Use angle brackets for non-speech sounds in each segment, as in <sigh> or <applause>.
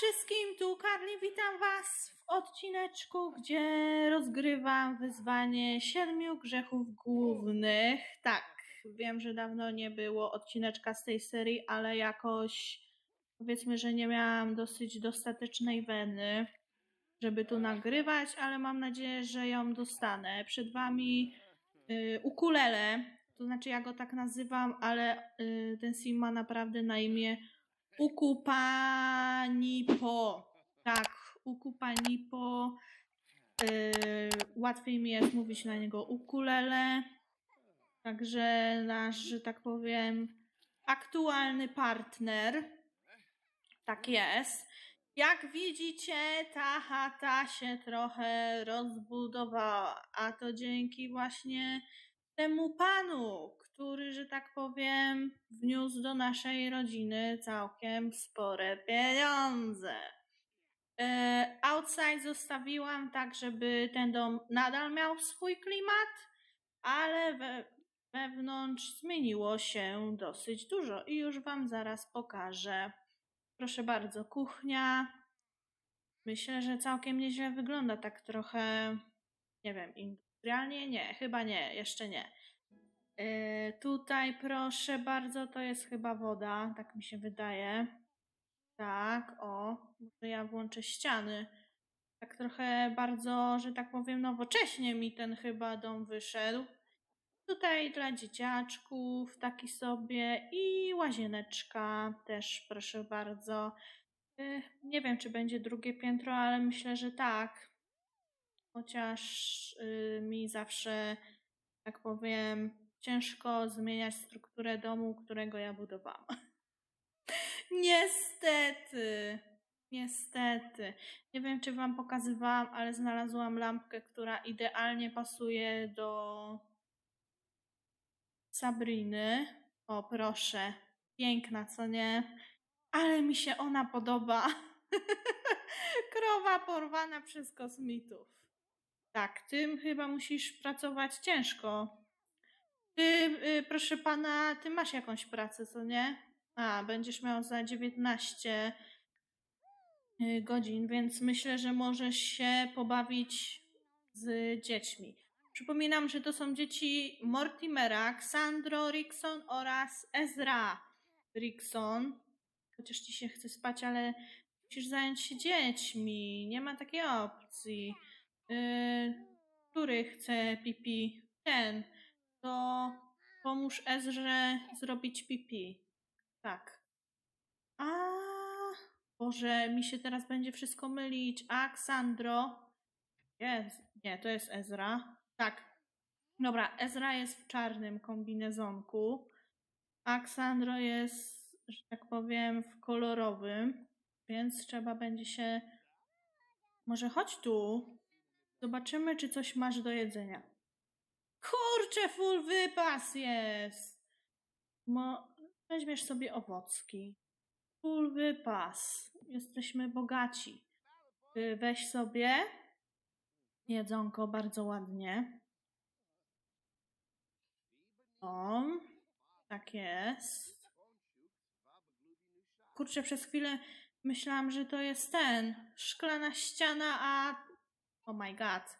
wszystkim, tu Karli, witam Was w odcineczku, gdzie rozgrywam wyzwanie siedmiu grzechów głównych. Tak, wiem, że dawno nie było odcineczka z tej serii, ale jakoś powiedzmy, że nie miałam dosyć dostatecznej weny, żeby tu nagrywać, ale mam nadzieję, że ją dostanę. Przed Wami y, ukulele, to znaczy ja go tak nazywam, ale y, ten sim ma naprawdę na imię Ukupanipo. Tak, Ukupanipo. Yy, łatwiej mi jest mówić na niego ukulele. Także nasz, że tak powiem, aktualny partner. Tak jest. Jak widzicie, ta chata się trochę rozbudowała, a to dzięki właśnie temu panu, który, że tak powiem, wniósł do naszej rodziny całkiem spore pieniądze. E, Outside zostawiłam tak, żeby ten dom nadal miał swój klimat, ale we, wewnątrz zmieniło się dosyć dużo i już Wam zaraz pokażę. Proszę bardzo, kuchnia. Myślę, że całkiem nieźle wygląda, tak trochę, nie wiem, industrialnie? Nie, chyba nie, jeszcze nie. Yy, tutaj proszę bardzo, to jest chyba woda, tak mi się wydaje. Tak, o, może ja włączę ściany. Tak trochę bardzo, że tak powiem, nowocześnie mi ten chyba dom wyszedł. Tutaj dla dzieciaczków taki sobie i łazieneczka też, proszę bardzo. Yy, Nie wiem, czy będzie drugie piętro, ale myślę, że tak. Chociaż yy, mi zawsze, tak powiem, ciężko zmieniać strukturę domu, którego ja budowałam. <laughs> Niestety. Niestety. Nie wiem, czy Wam pokazywałam, ale znalazłam lampkę, która idealnie pasuje do Sabriny. O, proszę. Piękna, co nie? Ale mi się ona podoba. <laughs> Krowa porwana przez kosmitów. Tak, tym chyba musisz pracować ciężko. Ty, y, proszę pana, ty masz jakąś pracę, co nie? A, będziesz miał za 19 y, godzin, więc myślę, że możesz się pobawić z dziećmi. Przypominam, że to są dzieci Mortimera, Xandro Rickson oraz Ezra Rickson. Chociaż ci się chce spać, ale musisz zająć się dziećmi. Nie ma takiej opcji. Yy, który chce pipi? Ten. To pomóż Ezrze zrobić pipi. Tak. A, Boże, mi się teraz będzie wszystko mylić. A, Ksandro. Jest. Nie, to jest Ezra. Tak. Dobra, Ezra jest w czarnym kombinezonku. A Ksandro jest, że tak powiem, w kolorowym. Więc trzeba będzie się. Może chodź tu. Zobaczymy, czy coś masz do jedzenia. Kurczę, full wypas jest. Mo... Weźmiesz sobie owocki. Full wypas. Jesteśmy bogaci. Y, Weź sobie jedzonko bardzo ładnie. O, tak jest. Kurczę, przez chwilę myślałam, że to jest ten. Szklana ściana, a. Oh my god.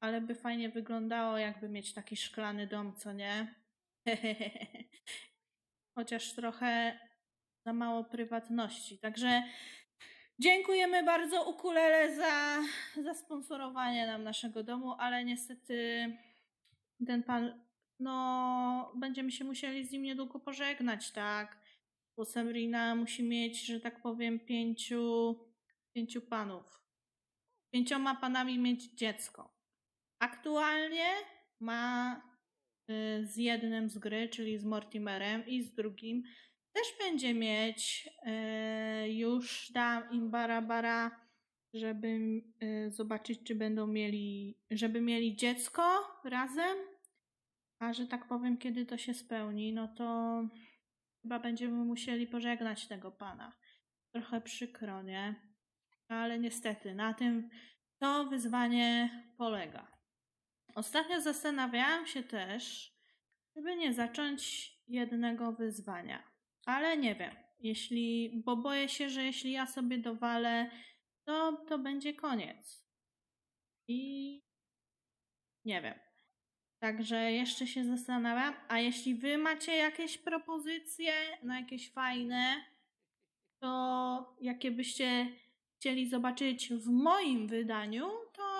Ale by fajnie wyglądało, jakby mieć taki szklany dom, co nie? <laughs> Chociaż trochę za mało prywatności. Także dziękujemy bardzo ukulele za, za sponsorowanie nam naszego domu, ale niestety ten pan, no, będziemy się musieli z nim niedługo pożegnać, tak? Bo Sabrina musi mieć, że tak powiem, pięciu, pięciu panów. Pięcioma panami mieć dziecko. Aktualnie ma y, z jednym z gry, czyli z Mortimerem i z drugim też będzie mieć. y, Już dam im barabara, żeby y, zobaczyć, czy będą mieli, żeby mieli dziecko razem. A że tak powiem, kiedy to się spełni, no to chyba będziemy musieli pożegnać tego pana. Trochę przykro, nie? Ale niestety, na tym to wyzwanie polega. Ostatnio zastanawiałam się też, żeby nie zacząć jednego wyzwania, ale nie wiem. Jeśli, bo boję się, że jeśli ja sobie dowalę, to, to będzie koniec. I nie wiem. Także jeszcze się zastanawiam. A jeśli wy macie jakieś propozycje na jakieś fajne, to jakie byście chcieli zobaczyć w moim wydaniu, to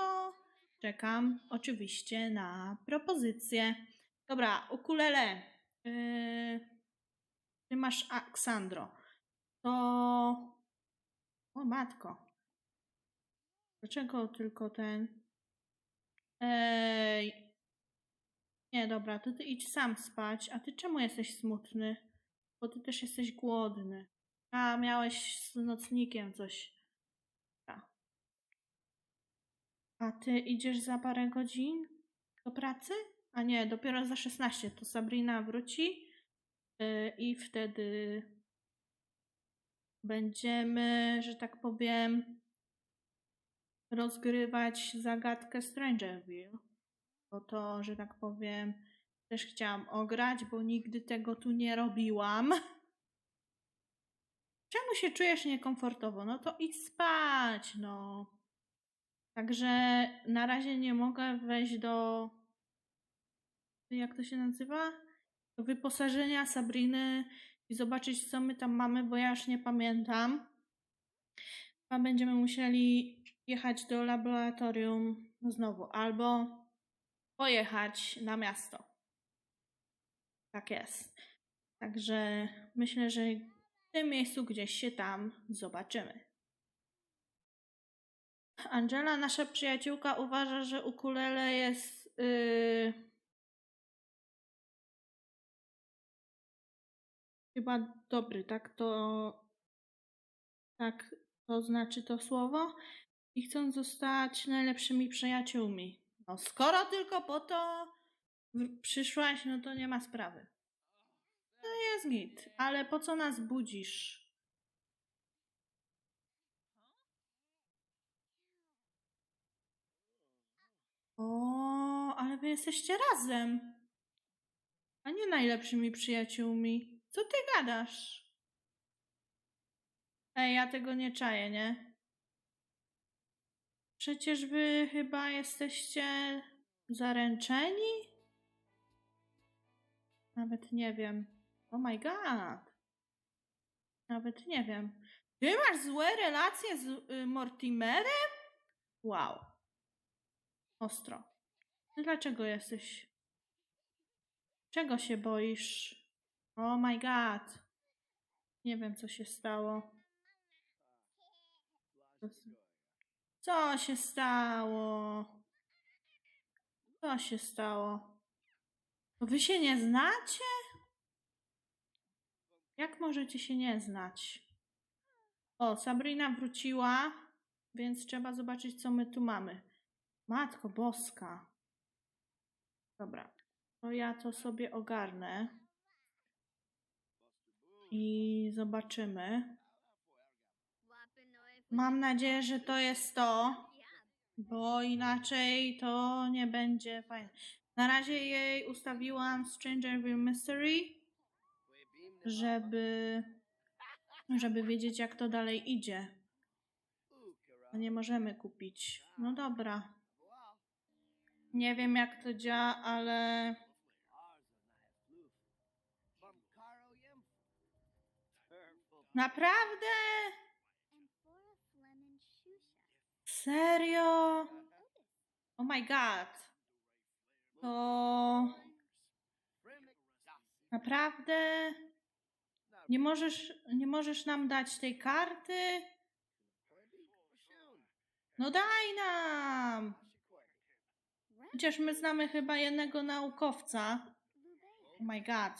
czekam oczywiście na propozycje. Dobra, ukulele. Yy, ty masz Aksandro. To. O matko. Dlaczego tylko ten? Ej. Nie, dobra, to ty idź sam spać. A ty czemu jesteś smutny? Bo ty też jesteś głodny. A, miałeś z nocnikiem coś. Dobra. A ty idziesz za parę godzin do pracy? A nie, dopiero za 16 to Sabrina wróci yy, i wtedy będziemy, że tak powiem, rozgrywać zagadkę Strangerville. Bo to, że tak powiem, też chciałam ograć, bo nigdy tego tu nie robiłam. Czemu się czujesz niekomfortowo? No to idź spać, no. Także na razie nie mogę wejść do. Jak to się nazywa? Do wyposażenia Sabriny i zobaczyć, co my tam mamy, bo ja już nie pamiętam. Chyba będziemy musieli jechać do laboratorium znowu, albo pojechać na miasto. Tak jest. Także myślę, że w tym miejscu gdzieś się tam zobaczymy. Angela, nasza przyjaciółka, uważa, że ukulele jest. Yy... Chyba dobry, tak to. Tak to znaczy to słowo. I chcą zostać najlepszymi przyjaciółmi. No, skoro tylko po to przyszłaś, no to nie ma sprawy. To jest git, ale po co nas budzisz? O, ale wy jesteście razem. A nie najlepszymi przyjaciółmi. Co ty gadasz? Ej, ja tego nie czaję, nie? Przecież wy chyba jesteście zaręczeni? Nawet nie wiem. Oh my god. Nawet nie wiem. Ty masz złe relacje z y, Mortimerem? Wow. Ostro. Dlaczego jesteś? Czego się boisz? Oh my god. Nie wiem, co się stało. Co się stało? Co się stało? Wy się nie znacie? Jak możecie się nie znać? O, Sabrina wróciła, więc trzeba zobaczyć, co my tu mamy. Matko Boska. Dobra, to ja to sobie ogarnę. I zobaczymy. Mam nadzieję, że to jest to, bo inaczej to nie będzie fajne. Na razie jej ustawiłam Strangerville Mystery, żeby, żeby wiedzieć, jak to dalej idzie. Nie możemy kupić. No dobra. Nie wiem, jak to działa, ale naprawdę? Serio? Oh my god. To naprawdę? Nie możesz, nie możesz nam dać tej karty? No daj nam! Chociaż my znamy chyba jednego naukowca. Oh my god.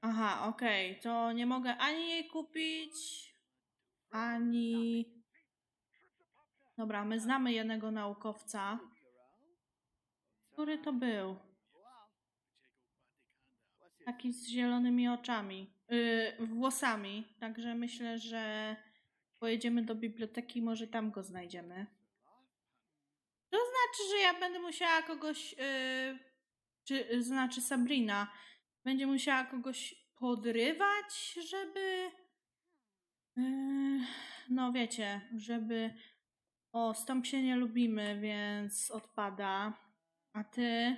Aha, okej, to nie mogę ani jej kupić, ani. Dobra, my znamy jednego naukowca. Który to był? Taki z zielonymi oczami, yy, włosami. Także myślę, że pojedziemy do biblioteki, może tam go znajdziemy. To znaczy, że ja będę musiała kogoś yy, czy y, znaczy Sabrina, będzie musiała kogoś podrywać, żeby. Yy, no wiecie, żeby. O, stąd się nie lubimy, więc odpada. A ty.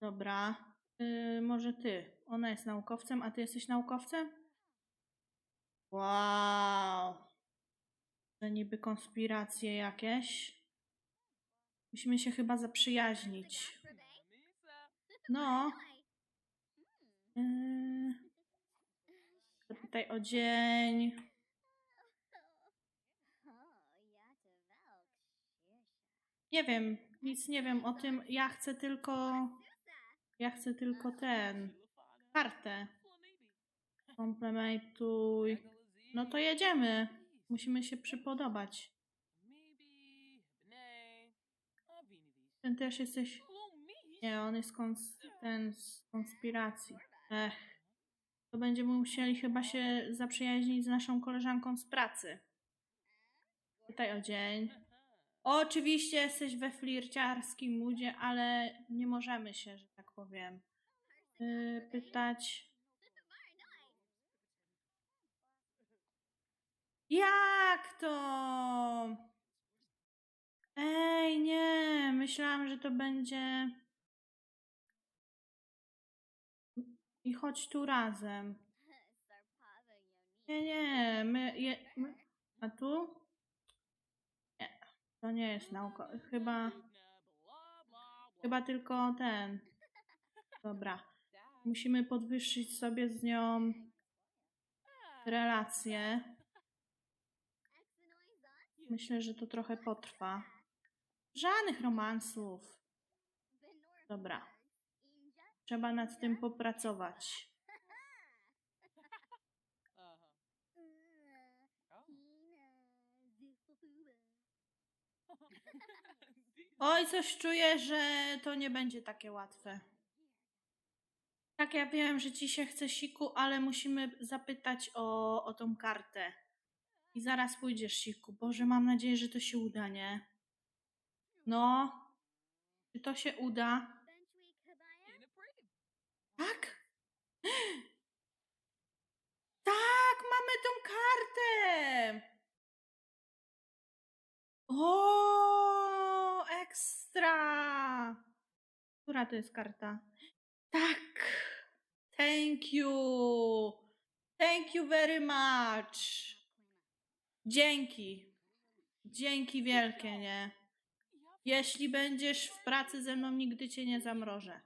Dobra. Yy, może ty. Ona jest naukowcem, a ty jesteś naukowcem? Wow. To niby konspiracje jakieś. Musimy się chyba zaprzyjaźnić. No. Yy, zapytaj o dzień. Nie wiem, nic nie wiem o tym. Ja chcę tylko. Ja chcę tylko ten. Kartę. Komplementuj. No to jedziemy. Musimy się przypodobać. Ten też jesteś. Nie, on jest kons... ten z konspiracji. Ech. To będziemy musieli chyba się zaprzyjaźnić z naszą koleżanką z pracy. Tutaj o dzień. Oczywiście jesteś we flirciarskim moodzie, ale nie możemy się, że tak powiem, yy, pytać. Jak to? Ej, nie, myślałam, że to będzie. I chodź tu razem. Nie, nie, my. Je, my a tu? Nie, to nie jest nauka. Chyba. Chyba tylko ten. Dobra. Musimy podwyższyć sobie z nią relacje. Myślę, że to trochę potrwa. Żadnych romansów. Dobra. Trzeba nad tym popracować. Oj, coś czuję, że to nie będzie takie łatwe. Tak, ja wiem, że ci się chce siku, ale musimy zapytać o, o tą kartę. I zaraz pójdziesz siku. Boże, mam nadzieję, że to się uda, nie? No. Czy to się uda? Tak? <gasps> Tak, mamy tą kartę! O, ekstra! Która to jest karta? Tak! Thank you! Thank you very much! Dzięki. Dzięki wielkie, nie? Jeśli będziesz w pracy ze mną, nigdy cię nie zamrożę.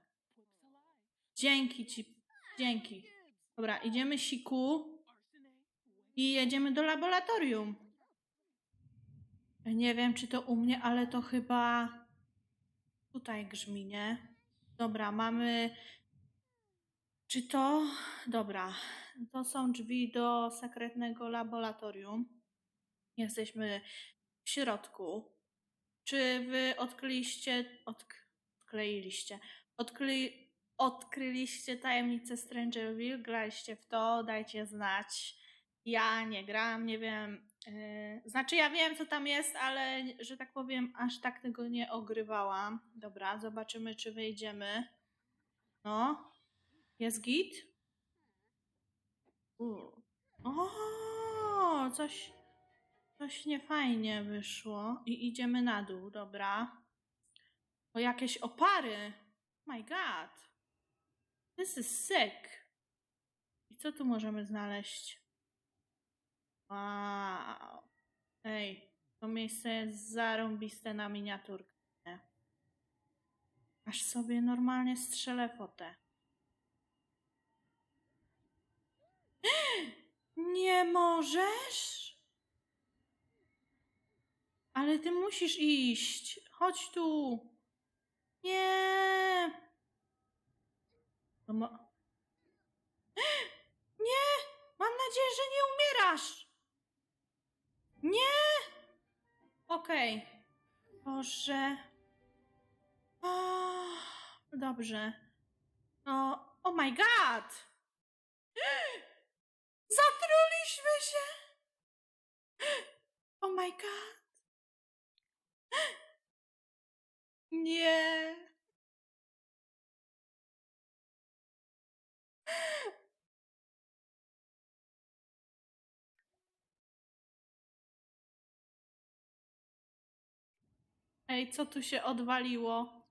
Dzięki ci. Dzięki. Dobra, idziemy siku i jedziemy do laboratorium. Nie wiem, czy to u mnie, ale to chyba tutaj grzmi, nie? Dobra, mamy. Czy to. Dobra. To są drzwi do sekretnego laboratorium. Jesteśmy w środku. Czy wy odkryliście. Odk... Odkleiliście. Odkryli... Odkryliście tajemnicę Strangerville? Graliście w to? Dajcie znać. Ja nie gram, nie wiem. Yy, znaczy, ja wiem, co tam jest, ale że tak powiem, aż tak tego nie ogrywałam. Dobra, zobaczymy, czy wyjdziemy. No, jest git? U. O, coś, coś niefajnie wyszło. I idziemy na dół, dobra. O, jakieś opary. My god. This is sick. I co tu możemy znaleźć? Wow. Ej, to miejsce jest zarąbiste na miniaturkę. Aż sobie normalnie strzelę fotę. <gasps> Nie możesz? Ale ty musisz iść. Chodź tu. Nie. No mo- <gasps> nie! Mam nadzieję, że nie umierasz. Nie! Okej. Boże. O, dobrze. O, oh my god! <gasps> Zatruliśmy się! <gasps> Oh my god! Nie! Ej, co tu się odwaliło?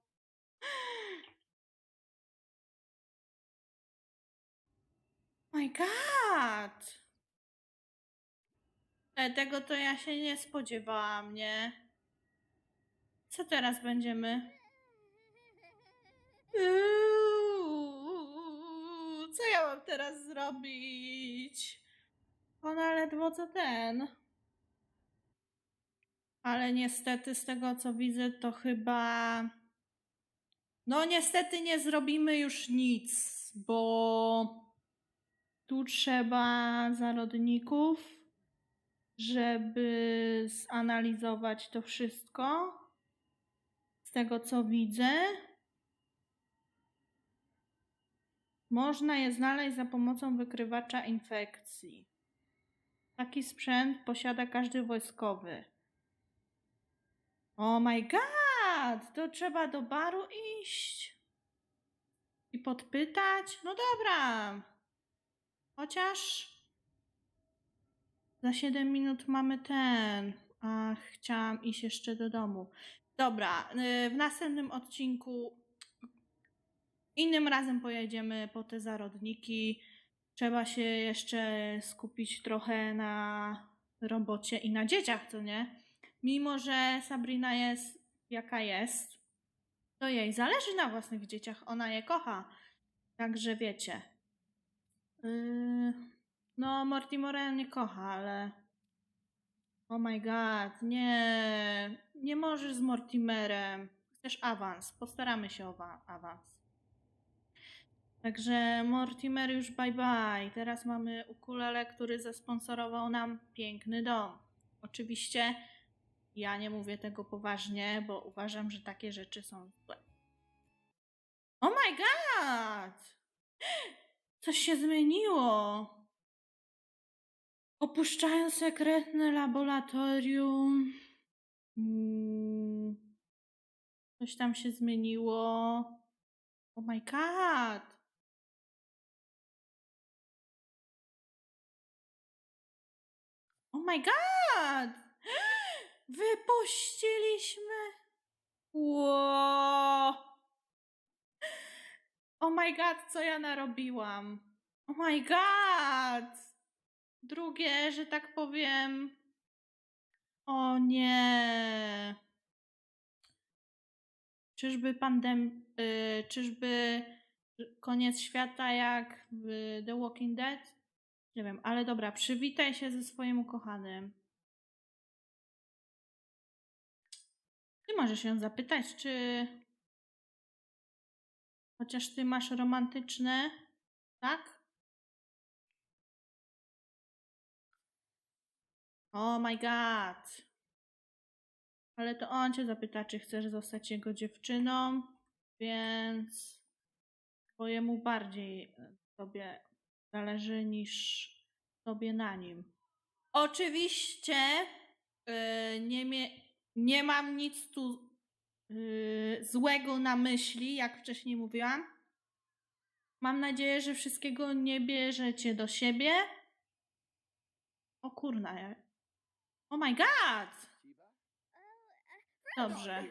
My God! E, tego to ja się nie spodziewałam, nie? Co teraz będziemy? Co ja mam teraz zrobić? Ona ledwo co ten. Ale niestety z tego co widzę, to chyba. No niestety nie zrobimy już nic, bo tu trzeba zarodników, żeby zanalizować to wszystko. Tego co widzę, można je znaleźć za pomocą wykrywacza infekcji. Taki sprzęt posiada każdy wojskowy. Oh my god! To trzeba do baru iść i podpytać? No dobra. Chociaż za 7 minut mamy ten. Ach, chciałam iść jeszcze do domu. Dobra, y, w następnym odcinku innym razem pojedziemy po te zarodniki. Trzeba się jeszcze skupić trochę na robocie i na dzieciach, co nie? Mimo, że Sabrina jest jaka jest, to jej zależy na własnych dzieciach. Ona je kocha. Także wiecie. Yy, no, Mortimora nie kocha, ale. Oh my god, nie. Nie możesz z Mortimerem. Chcesz awans. Postaramy się o wa- awans. Także Mortimer już bye bye. Teraz mamy ukulele, który zasponsorował nam piękny dom. Oczywiście ja nie mówię tego poważnie, bo uważam, że takie rzeczy są złe. Oh my god! Coś się zmieniło. Opuszczają sekretne laboratorium. Mm. Coś tam się zmieniło. Oh my god! Oh my god! <gasps> Wypuściliśmy. Ło! Oh my god, co ja narobiłam? Oh my god! Drugie, że tak powiem. O nie. Czyżby pandem... Y, czyżby koniec świata jak w The Walking Dead? Nie wiem, ale dobra, przywitaj się ze swoim ukochanym. Ty możesz ją zapytać, czy. Chociaż ty masz romantyczne, tak? Oh my god. Ale to on cię zapyta, czy chcesz zostać jego dziewczyną, więc twojemu bardziej tobie zależy niż tobie na nim. Oczywiście yy, nie, mie- nie mam nic tu yy, złego na myśli, jak wcześniej mówiłam. Mam nadzieję, że wszystkiego nie bierzecie do siebie. O kurna. Oh my god! Dobrze.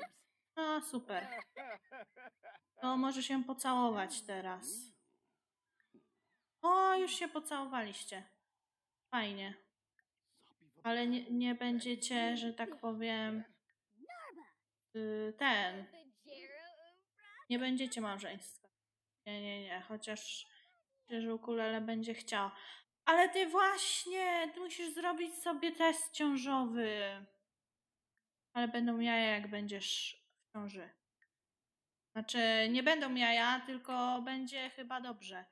No super. To może się pocałować teraz. O, już się pocałowaliście. Fajnie. Ale nie, nie będziecie, że tak powiem, y, ten. Nie będziecie małżeństwa. Nie, nie, nie. Chociaż myślę, że ukulele będzie chciał. Ale ty właśnie, ty musisz zrobić sobie test ciążowy. Ale będą jaja, jak będziesz w ciąży. Znaczy, nie będą jaja, tylko będzie chyba dobrze.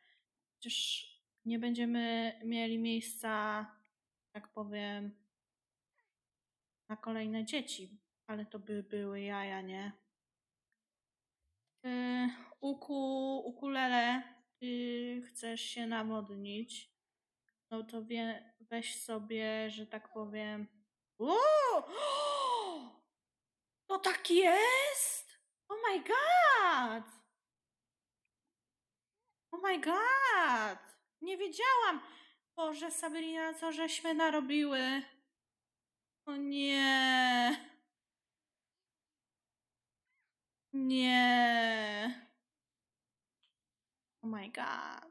Przecież nie będziemy mieli miejsca, tak powiem, na kolejne dzieci. Ale to by były jaja, nie? Yy, uku, ukulele, ty chcesz się nawodnić, no to wie, weź sobie, że tak powiem. Uuu! <gasps> To tak jest? Oh my god! Oh my god! Nie wiedziałam! Boże, Sabrina, co żeśmy narobiły? O nie! Nie! Oh my god.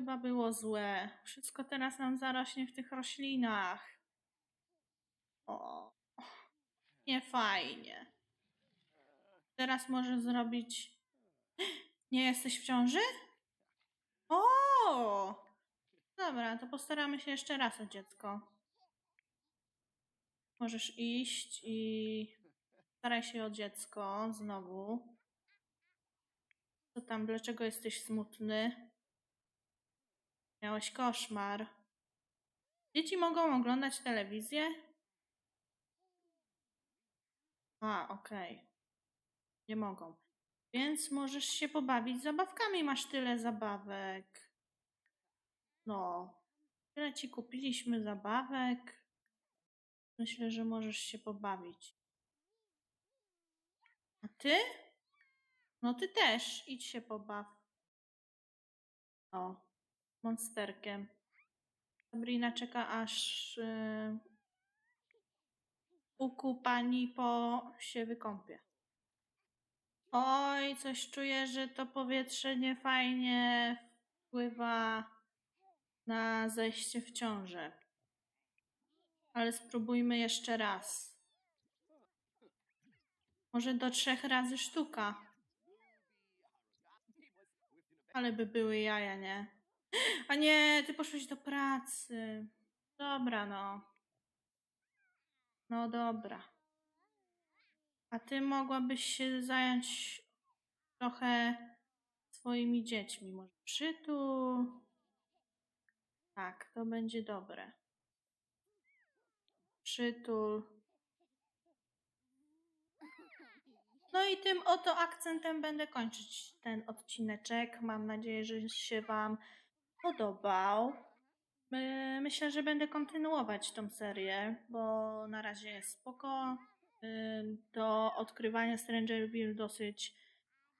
Chyba było złe. Wszystko teraz nam zarośnie w tych roślinach. O, nie fajnie. Teraz może zrobić. Nie jesteś w ciąży? O! Dobra, to postaramy się jeszcze raz o dziecko. Możesz iść i staraj się o dziecko znowu. Co tam, dlaczego jesteś smutny? Miałeś koszmar. Dzieci mogą oglądać telewizję? A, okej. Nie mogą. Więc możesz się pobawić zabawkami. Masz tyle zabawek. No. Tyle ci kupiliśmy zabawek. Myślę, że możesz się pobawić. A ty? No ty też. Idź się pobaw. O. Monsterkiem. Sabrina czeka aż yy, uku pani po się wykąpie. Oj, coś czuję, że to powietrze niefajnie wpływa na zejście w ciążę. Ale spróbujmy jeszcze raz. Może do trzech razy sztuka. Ale by były jaja, nie? A nie, ty poszłeś do pracy. Dobra, no. No dobra. A ty mogłabyś się zająć trochę swoimi dziećmi. Może przytul. Tak, to będzie dobre. Przytul. No i tym oto akcentem będę kończyć ten odcineczek. Mam nadzieję, że się Wam podobał. My- Myślę, że będę kontynuować tą serię, bo na razie jest spoko. Ym, Do odkrywania Strangerville dosyć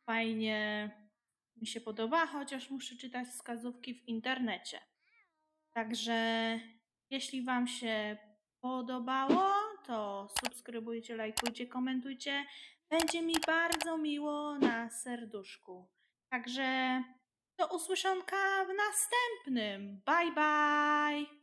fajnie mi się podoba, chociaż muszę czytać wskazówki w internecie. Także jeśli Wam się podobało, to subskrybujcie, lajkujcie, komentujcie. Będzie mi bardzo miło na serduszku. Także do usłyszonka w następnym. Bye bye!